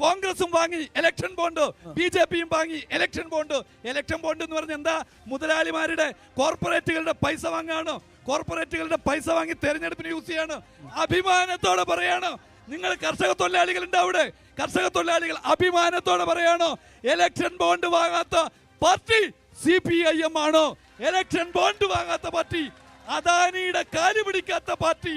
കോൺഗ്രസും വാങ്ങി election bond B J പിയും വാങ്ങി ഇലക്ഷൻ ബോണ്ട് ഇലക്ഷൻ ബോണ്ട് എന്ന് പറഞ്ഞാൽ എന്താ? മുതലാളിമാരുടെ കോർപ്പറേറ്റുകളുടെ പൈസ വാങ്ങാണ്. കോർപ്പറേറ്റുകളുടെ പൈസ വാങ്ങി തെരഞ്ഞെടുപ്പിന് യൂസ് ചെയ്യാണ്. അഭിമാനത്തോടെ പറയാണ്. നിങ്ങൾ കർഷക തൊഴിലാളികൾ അവിടെ? കർഷക തൊഴിലാളികൾ അഭിമാനത്തോടെ പറയാണോ. Election bond വാങ്ങാത്ത party C P I M ആണോ. ഇലക്ഷൻ ബോണ്ട് വാങ്ങാത്ത പാർട്ടി അദാനിയുടെ കാൽ പിടിക്കാത്ത പാർട്ടി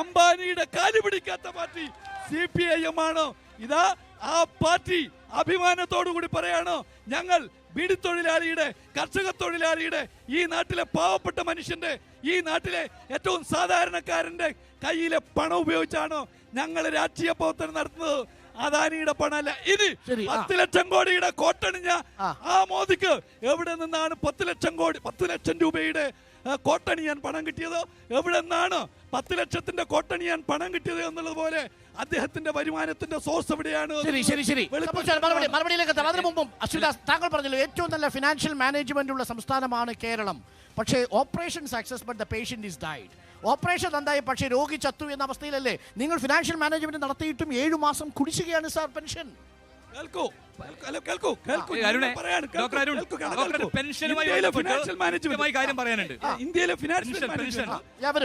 അംബാനിയുടെ കാൽ പിടിക്കാത്ത party C P I M ആണോ. ഇതാ ആ പാർട്ടി അഭിമാനത്തോടു കൂടി പറയാണ് ഞങ്ങൾ ബീഡി തൊഴിലാളിയുടെ കർഷക തൊഴിലാളിയുടെ ഈ നാട്ടിലെ പാവപ്പെട്ട മനുഷ്യന്റെ ഈ നാട്ടിലെ ഏറ്റവും സാധാരണക്കാരന്റെ കയ്യിലെ പണം ഉപയോഗിച്ചാണ് ഞങ്ങൾ രാഷ്ട്രീയ പ്രവർത്തനം നടത്തുന്നത് അദാനിയുടെ പണമല്ല ഇനി ആ. പത്ത് ലക്ഷം കോടിയുടെ കോട്ടണിഞ്ഞ ആ. മോദിക്ക് എവിടെ നിന്നാണ് പത്ത് ലക്ഷം കോടി പത്ത് ലക്ഷം രൂപയുടെ കോട്ടണിയാൻ പണം കിട്ടിയത് എവിടെ നിന്നാണ് പത്ത് ലക്ഷത്തിന്റെ കോട്ടണിയാൻ പണം കിട്ടിയത് എന്നുള്ളത് പോലെ അദ്ദേഹത്തിന്റെ വരുമാനത്തിന്റെ സോഴ്സ് എവിടെയാണ്? ശരി ശരി ശരി. മറുപടി മറുപടിയിലേക്ക് അതിനു മുമ്പും അശ്വിദാസ് താങ്കൾ പറഞ്ഞല്ലോ ഏറ്റവും നല്ല ഫിനാൻഷ്യൽ മാനേജ്മെന്റ് ഉള്ള സംസ്ഥാനമാണ് കേരളം. പക്ഷേ operation success but the patient is died operation എന്തായി? പക്ഷേ രോഗി ചത്തു എന്ന അവസ്ഥയിലല്ലേ. നിങ്ങൾ ഫിനാൻഷ്യൽ മാനേജ്മെന്റ് നടത്തിയിട്ടും ഏഴു മാസം കുടിശ്ശികയാണ് സാർ പെൻഷൻ. ഇന്ത്യയിലെ ഫിനാൻഷ്യൽ.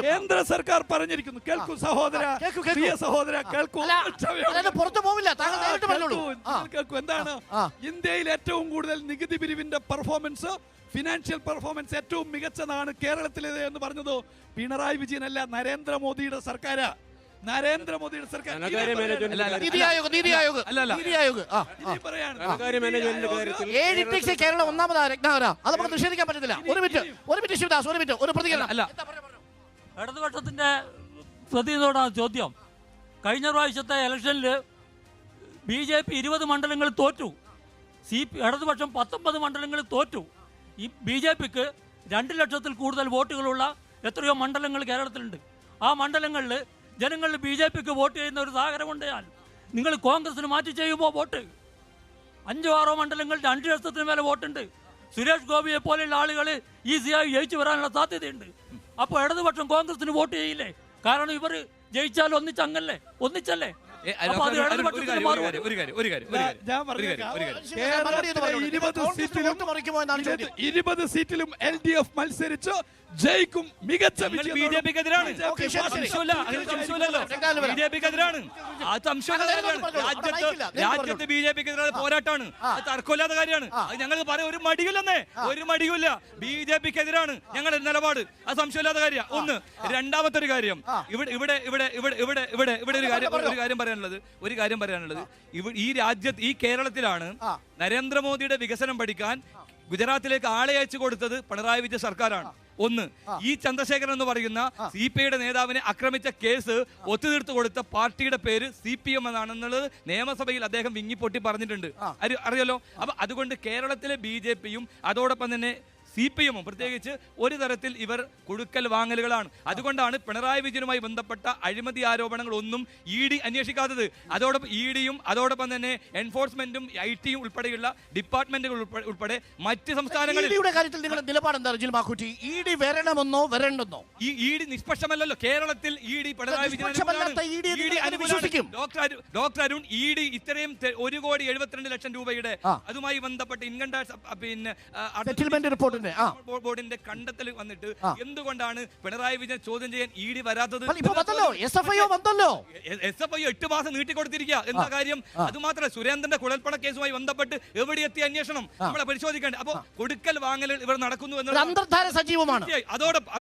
കേന്ദ്ര സർക്കാർ പറഞ്ഞിരിക്കുന്നു. കേൾക്കൂ സഹോദര. പ്രിയ സഹോദര കേൾക്കൂ പുറത്തു പോവില്ല കേൾക്കൂ, എന്താണ്. ഇന്ത്യയിൽ ഏറ്റവും കൂടുതൽ നികുതി പിരിവിന്റെ പെർഫോമൻസ് ഫിനാൻഷ്യൽ പെർഫോമൻസ് ഏറ്റവും മികച്ചതാണ് കേരളത്തിലേത് എന്ന് പറഞ്ഞത് പിണറായി വിജയനല്ല നരേന്ദ്രമോദിയുടെ സർക്കാരാ. നരേന്ദ്രമോദിയുടെ സർക്കാർ നീതി ആയോഗ് നീതി ആയോഗ്. നീതി ആയോഗ് ആ ഏഴ് ടിക്സ് കേരളം ഒന്നാമതാ രത്നാകര. അത് നമുക്ക് നിഷേധിക്കാൻ പറ്റത്തില്ല. ഒരു മിനിറ്റ് ഒരു മിനിറ്റ് ശിവദാസ് ഒരു മിനിറ്റ് ഒരു പ്രതികരണം. അല്ല. ഇടതുപക്ഷത്തിന്റെ പ്രതിനിധിയോടാണ് ചോദ്യം. കഴിഞ്ഞ പ്രാവശ്യത്തെ ഇലക്ഷനിൽ ബി ജെ പി ഇരുപത് മണ്ഡലങ്ങൾ തോറ്റു. സി പി ഇടതുപക്ഷം പത്തൊമ്പത് മണ്ഡലങ്ങളിൽ തോറ്റു. ഈ ബി ജെ പിക്ക് രണ്ട് ലക്ഷത്തിൽ കൂടുതൽ വോട്ടുകളുള്ള എത്രയോ മണ്ഡലങ്ങൾ കേരളത്തിലുണ്ട്. ആ മണ്ഡലങ്ങളിൽ ജനങ്ങൾ ബി ജെ പിക്ക് വോട്ട് ചെയ്യുന്ന ഒരു സാഹചര്യമുണ്ട് ഞാൻ നിങ്ങൾ കോൺഗ്രസിന് മാറ്റി ചെയ്യുമ്പോൾ വോട്ട്? അഞ്ചോ ആറോ മണ്ഡലങ്ങളുടെ രണ്ട് ലക്ഷത്തിന് മേലെ വോട്ടുണ്ട്. സുരേഷ് ഗോപിയെ പോലെയുള്ള ആളുകൾ ഈസിയായി ജയിച്ചു വരാനുള്ള സാധ്യതയുണ്ട്. അപ്പോൾ ഇടതുപക്ഷം കോൺഗ്രസിന് വോട്ട് ചെയ്യില്ലേ? കാരണം ഇവർ ജയിച്ചാൽ ഒന്നിച്ചങ്ങല്ലേ? ഒന്നിച്ചല്ലേ? ഇരുപത് സീറ്റിലും എൽ ഡി എഫ് മത്സരിച്ച് ജയിക്കും. മികച്ച ബി ജെ പിക്ക് എതിരാണ്. ബി ജെ പിക്ക് എതിരാണ് അത് രാജ്യത്ത് രാജ്യത്ത് ബി ജെ പിക്ക് എതിരാണ് പോരാട്ടാണ് അത് തർക്കമില്ലാത്ത കാര്യമാണ്. അത് ഞങ്ങൾ പറയാൻ ഒരു മടിയില്ലെന്നേ ഒരു മടിയുമില്ല. ബി ജെ പിക്ക് എതിരാണ് ഞങ്ങളുടെ നിലപാട്. അത് സംശയമില്ലാത്ത കാര്യമാണ്. ഒന്ന് രണ്ടാമത്തെ ഒരു കാര്യം. ഇവിടെ ഇവിടെ ഇവിടെ ഇവിടെ ഇവിടെ ഇവിടെ ഇവിടെ ഒരു കാര്യം ഒരു കാര്യം പറയാനുള്ളത്? ഒരു കാര്യം പറയാനുള്ളത്. ഇവ- ഈ രാജ്യത്ത് ഈ കേരളത്തിലാണ് നരേന്ദ്രമോദിയുടെ വികസനം പഠിക്കാൻ ഗുജറാത്തിലേക്ക് ആളെ അയച്ചു കൊടുത്തത് പിണറായി വിജയ സർക്കാരാണ്. ഒന്ന് ഈ ചന്ദ്രശേഖരൻ എന്ന് പറയുന്ന സി പി ഐയുടെ നേതാവിനെ ആക്രമിച്ച കേസ് ഒത്തുതീർത്തു കൊടുത്ത പാർട്ടിയുടെ പേര് സി പി എം എന്നാണെന്നുള്ളത് നിയമസഭയിൽ അദ്ദേഹം വിങ്ങിപ്പൊട്ടി പറഞ്ഞിട്ടുണ്ട്. അറിയാലോ? അപ്പൊ അതുകൊണ്ട് കേരളത്തിലെ ബി ജെ പിയും അതോടൊപ്പം തന്നെ സി പി എമ്മും പ്രത്യേകിച്ച് ഒരു തരത്തിൽ ഇവർ കൊടുക്കൽ വാങ്ങലുകളാണ്. അതുകൊണ്ടാണ് പിണറായി വിജയനുമായി ബന്ധപ്പെട്ട അഴിമതി ആരോപണങ്ങൾ ഒന്നും ഇ ഡി അന്വേഷിക്കാത്തത്. അതോടൊപ്പം ഇ ഡിയും അതോടൊപ്പം തന്നെ എൻഫോഴ്സ്മെന്റും ഐ ടിയും ഉൾപ്പെടെയുള്ള ഡിപ്പാർട്ട്മെന്റുകൾ ഉൾപ്പെ- ഉൾപ്പെടെ മറ്റ് സംസ്ഥാനങ്ങളിൽ കാര്യത്തിൽ നിങ്ങളുടെ നിലപാട് എന്താ റജിൽ മാക്കുറ്റി ഇ ഡി വരണമെന്നോ വരണ്ടെന്നോ? ഈ ഇ ഡി നിഷ്പക്ഷമല്ലല്ലോ. കേരളത്തിൽ E D Pinarayi Vijayan? Doctor Arun E D ഇത്രയും ഒരു കോടി എഴുപത്തിരണ്ട് ലക്ഷം രൂപയുടെ അതുമായി ബന്ധപ്പെട്ട് ഇൻകം ടാക്സ് പിന്നെ ആ, ബോ- ബോർഡിന്റെ കണ്ടെത്തൽ വന്നിട്ട് എന്തുകൊണ്ടാണ് പിണറായി വിജയൻ ചോദ്യം ചെയ്യാൻ ഇ ഡി വരാത്തത്? എസ് എഫ് ഐ എട്ട് മാസം നീട്ടിക്കൊടുത്തിരിക്കുക എന്താ കാര്യം? അതുമാത്രമല്ല സുരേന്ദ്രന്റെ കുഴൽപ്പണ കേസുമായി ബന്ധപ്പെട്ട് എവിടെ എത്തിയ അന്വേഷണം നമ്മളെ പരിശോധിക്കേണ്ടത് അപ്പൊ കൊടുക്കൽ വാങ്ങൽ ഇവർ നടക്കുന്നു എന്നത്. അതോടൊപ്പം